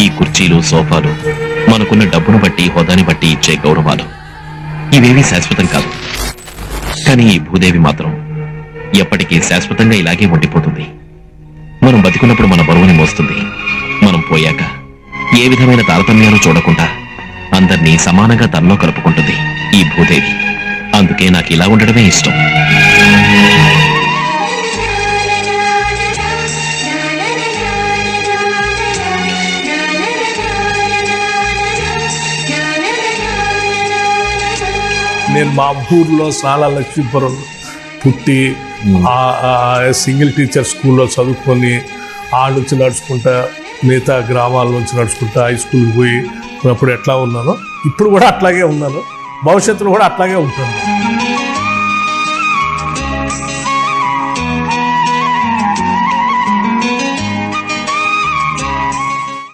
ఈ కుర్చీలు సోఫాలు మనకున్న డబ్బును బట్టి హోదాని బట్టి ఇచ్చే గౌరవాలు. ఇవేవి శాశ్వతం కాదు. కానీ ఈ భూదేవి మాత్రం ఎప్పటికీ శాశ్వతంగా ఇలాగే ఉండిపోతుంది. మనం బతికున్నప్పుడు మన బరువుని మోస్తుంది. మనం పోయాక ఏ విధమైన తారతమ్యాలు చూడకుండా అందర్నీ సమానంగా తనలో కలుపుకుంటుంది ఈ భూదేవి. అందుకే నాకు ఇలా ఉండడమే ఇష్టం. నేను మా ఊర్లో సాలా లక్ష్మీపురం పుట్టి సింగిల్ టీచర్ స్కూల్లో చదువుకొని ఆ నుంచి నడుచుకుంటా మిగతా గ్రామాల నుంచి నడుచుకుంటా హై స్కూల్కి పోయి అప్పుడు ఎట్లా ఉన్నానో ఇప్పుడు కూడా అట్లాగే ఉన్నాను. భవిష్యత్తులో కూడా అట్లాగే ఉంటాను.